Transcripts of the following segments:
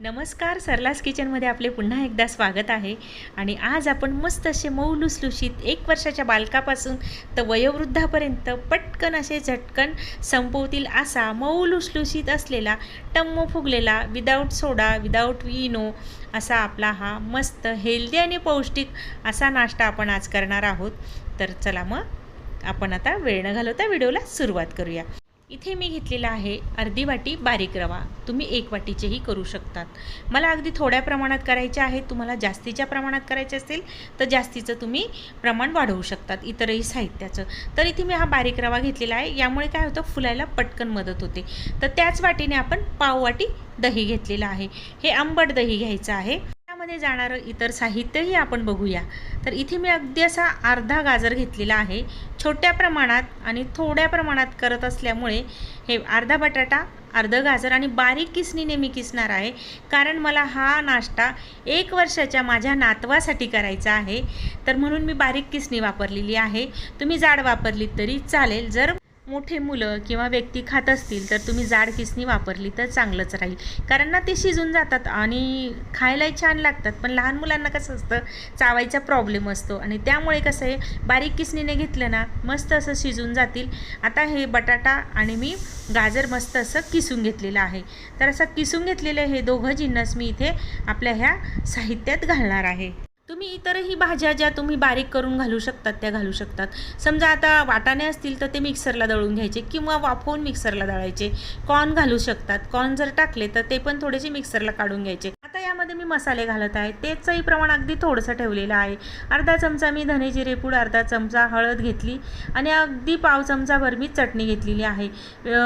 नमस्कार सरलास किचनमध्ये आपले पुन्हा एकदा स्वागत आहे. आणि आज आपण मस्त असे मऊ लुसलुशीत एक वर्षाच्या बालकापासून तर वयोवृद्धापर्यंत पटकन असे झटकन संपवतील असा मऊ लुसलुशीत असलेला टम्म फुगलेला विदाऊट सोडा विदाऊट इनो असा आपला हा मस्त हेल्दी आणि पौष्टिक असा नाश्ता आपण आज करणार आहोत. तर चला मग आपण आता वेळ न घालवता व्हिडिओला सुरुवात करूया. इथे मी घेतलेला आहे अर्धी वाटी बारीक रवा. तुम्ही एक वाटीचेही करू शकतात. मला अगदी थोड्या प्रमाणात करायचे आहे तुम्हाला जास्तीच्या प्रमाणात करायचे असेल तर जास्तीचं तुम्ही प्रमाण वाढवू शकतात इतरही साहित्याचं. तर इथे मी हा बारीक रवा घेतलेला आहे. यामुळे काय होतं फुलायला पटकन मदत होते. तर त्याच वाटीने आपण पाव वाटी दही घेतलेलं आहे. हे आंबट दही घ्यायचं आहे. त्यामध्ये जाणारं इतर साहित्यही आपण बघूया. तर इथे मी अगदी असा अर्धा गाजर घेतलेला आहे. छोट्या प्रमाणात आणि थोड्या प्रमाणात करत असल्यामुळे हे अर्धा बटाटा अर्धं गाजर आणि बारीक किसणीने मी किसणार आहे. कारण मला हा नाश्ता एक वर्षाच्या माझ्या नातवासाठी करायचा आहे. तर म्हणून मी बारीक किसणी वापरलेली आहे. तुम्ही जाड वापरलीत तरी चालेल. जर मोठे मुलं किंवा व्यक्ती खात असतील तर तुम्ही जाड किसणी वापरली तर चांगलंच राहील. कारण ना ते शिजून जातात आणि खायलाही छान लागतात. पण लहान मुलांना कसं असतं चावायचा प्रॉब्लेम असतो. आणि त्यामुळे कसं आहे बारीक किसणीने घेतलं ना मस्त असं शिजून जातील. आता हे बटाटा आणि मी गाजर मस्त असं किसून घेतलेलं आहे. तर असं किसून घेतलेलं हे दोघं जिन्नस मी इथे आपल्या ह्या साहित्यात घालणार आहे. तुम्ही इतरही भाज्या ज्या तुम्ही बारीक करून घालू शकतात त्या घालू शकतात. समजा आता वाटाणे असतील तर ते मिक्सरला दळून घ्यायचे किंवा वाफवून मिक्सरला दळायचे. कॉर्न घालू शकतात. कॉर्न जर टाकले तर ते पण थोडेसे मिक्सरला काढून घ्यायचे. यामध्ये मी मसाले घालत आहे. तेचही प्रमाण अगदी थोडंसं ठेवलेलं आहे. अर्धा चमचा मी धने जिरेपूड अर्धा चमचा हळद घेतली आणि अगदी पाव चमचाभर मी चटणी घेतलेली आहे.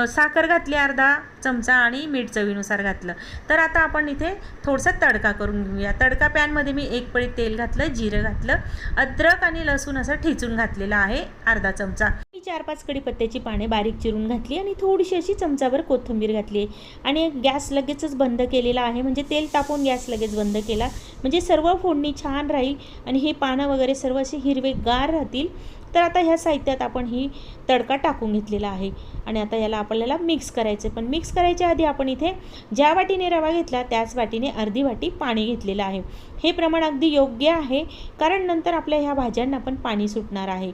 साखर घातली अर्धा चमचा आणि मीठ चवीनुसार घातलं. तर आता आपण इथे थोडासा तडका करून घेऊया. तडका पॅनमध्ये मी एक पळी तेल घातलं जिरं घातलं अद्रक आणि लसूण असं ठिचून घातलेलं आहे अर्धा चमचा. मी चार पाच कडीपत्त्याची पाने बारीक चिरून घातली आणि थोडीशी अशी चमचाभर कोथिंबीर घातली आणि गॅस लगेचच बंद केलेला आहे. म्हणजे तेल तापवून गॅस लगेच बंद केला. म्हणजे सर्व फोडणी छान राहील आणि हे पानं वगैरे सर्व असे हिरवेगार राहतील. तर आता ह्या साहित्यात आपण ही तडका टाकून घेतलेला आहे. आणि आता याला आपल्याला मिक्स करायचं पण मिक्स करायच्या आधी आपण इथे ज्या वाटीने रवा घेतला त्याच वाटीने अर्धी वाटी पाणी घेतलेलं आहे. हे प्रमाण अगदी योग्य आहे कारण नंतर आपल्या ह्या भाज्यांना पण पाणी सुटणार आहे.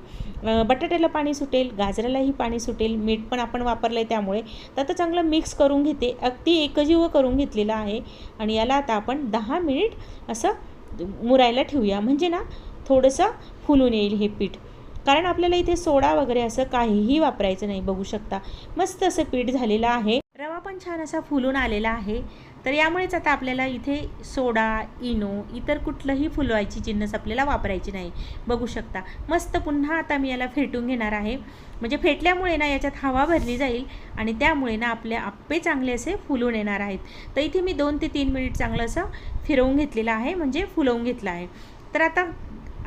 बटाट्याला पाणी सुटेल गाजरालाही पाणी सुटेल मीठ पण आपण वापरलं आहे त्यामुळे. तर आता चांगलं मिक्स करून घेते. अगदी एकजीव करून घेतलेलं आहे. आणि याला आता आपण दहा मिनिट असं मुरायला ठेवूया. म्हणजे ना थोडंसं फुलून येईल हे पीठ. कारण आपल्याला इथे सोडा वगैरे असं काहीही वापरायचं नाही बघू शकता. मस्त असं पीठ झालेलं आहे. रवा पण छान असा फुलून आलेला आहे. तर यामुळेच आता आपल्याला इथे सोडा इनो इतर कुठलंही फुलवायची जिन्नस आपल्याला वापरायची नाही बघू शकता. मस्त पुन्हा आता मी याला फेटून घेणार आहे. म्हणजे फेटल्यामुळे ना याच्यात हवा भरली जाईल आणि त्यामुळे ना आपले आप्पे चांगले असे फुलून येणार आहेत. तर इथे मी दोन ते तीन मिनिट चांगलं असं फिरवून घेतलेलं आहे म्हणजे फुलवून घेतलं आहे. तर आता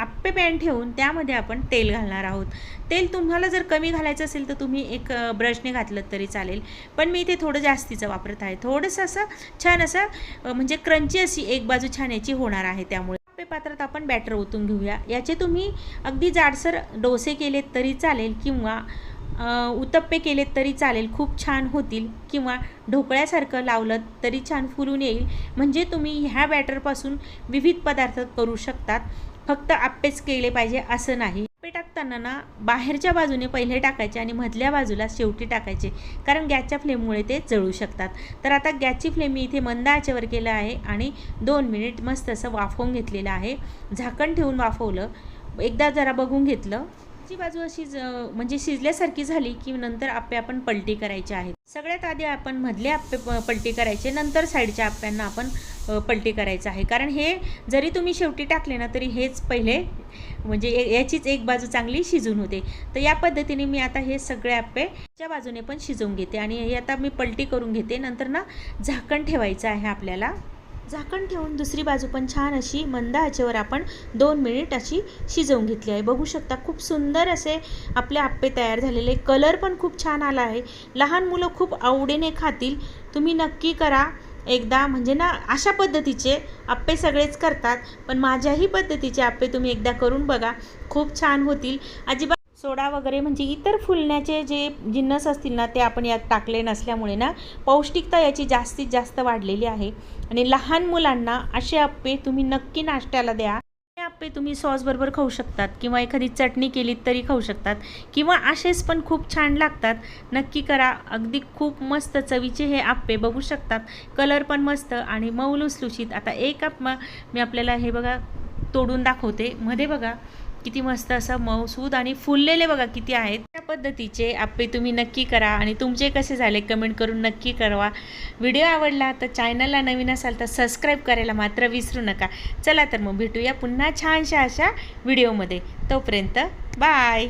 आप्पे पॅन ठेवून त्यामध्ये आपण तेल घालणार आहोत. तेल तुम्हाला जर कमी घालायचं असेल तर तुम्ही एक ब्रशने घातलं तरी चालेल. पण मी इथे थोडं जास्तीचं वापरत आहे. थोडंसं असं छान असं म्हणजे क्रंची अशी एक बाजू छान याची होणार आहे त्यामुळे. आप्पे पात्रात आपण बॅटर ओतून घेऊया. याचे तुम्ही अगदी जाडसर डोसे केलेत तरी चालेल किंवा उत्तप्पे केलेत तरी चालेल. खूप छान होतील किंवा ढोकळ्यासारखं लावलं तरी छान फुलून येईल. म्हणजे तुम्ही ह्या बॅटरपासून विविध पदार्थ करू शकतात. फक्त आप्पेच केले पाहिजे असं नाही. आप्पे टाकताना ना बाहेरच्या बाजूने पहिले टाकायचे आणि मधल्या बाजूला शेवटी टाकायचे कारण गॅसच्या फ्लेममुळे ते जळू शकतात. तर आता गॅसची फ्लेम मी इथे मंद आचेवर केलं आहे आणि दोन मिनिट मस्त असं वाफवून घेतलेलं आहे. झाकण ठेवून वाफवलं. एकदा जरा बघून घेतलं. ची बाजू अशी म्हणजे शिजल्यासारखी झाली की नंतर आप्पे आपण पलटी करायचे आहेत. सगळ्यात आधी आपण मधले आप्पे प पलटी करायचे नंतर साईडच्या आप्प्यांना आपण पलटी करायचं आहे. कारण हे जरी तुम्ही शेवटी टाकले ना तरी हेच पहिले म्हणजे ए- याचीच एक बाजू चांगली शिजून होते. तर या पद्धतीने मी आता हे सगळे आप्पे च्या बाजूने पण शिजवून घेते आणि हे आता मी पलटी करून घेते. नंतर ना झाकण ठेवायचं आहे आपल्याला. झाकण ठेवून दुसरी बाजू पण छान अशी मंद आचेवर आपण दोन मिनिट अशी शिजवून घेतली आहे. बघू शकता खूप सुंदर असे आपले आप्पे तयार झालेले. कलर पण खूप छान आला आहे. लहान मुलं खूप आवडीने खातील. तुम्ही नक्की करा. एकदा म्हणजे ना अशा पद्धतीचे आप्पे सगळेच करतात. पण माझ्याही पद्धतीचे आप्पे तुम्ही एकदा करून बघा. खूप छान होतील. अजिबात सोडा वगैरे म्हणजे इतर फुलण्याचे जे जिन्नस असतील ना ते आपण यात टाकले नसल्यामुळे ना पौष्टिकता याची जास्तीत जास्त वाढलेली आहे. आणि लहान मुलांना असे आप्पे तुम्ही नक्की नाश्त्याला द्या. हे आप्पे तुम्ही सॉसबरोबर खाऊ शकतात किंवा एखादी चटणी केलीत तरी खाऊ शकतात किंवा असेच पण खूप छान लागतात. नक्की करा अगदी खूप मस्त चवीचे हे आप्पे बघू शकतात. कलर पण मस्त आणि मऊ लुसलुशीत. आता एक आप मी आपल्याला हे बघा तोडून दाखवते. मध्ये बघा किती मस्त असं मऊसूद आणि फुललेले बघा किती आहेत. त्या पद्धतीचे आप्पे तुम्ही नक्की करा आणि तुमचे कसे झाले कमेंट करून नक्की करवा व्हिडिओ आवडला तर चॅनलला नवीन असाल तर सबस्क्राईब करायला मात्र विसरू नका. चला तर मग भेटूया पुन्हा छानशा अशा व्हिडिओमध्ये. तोपर्यंत बाय.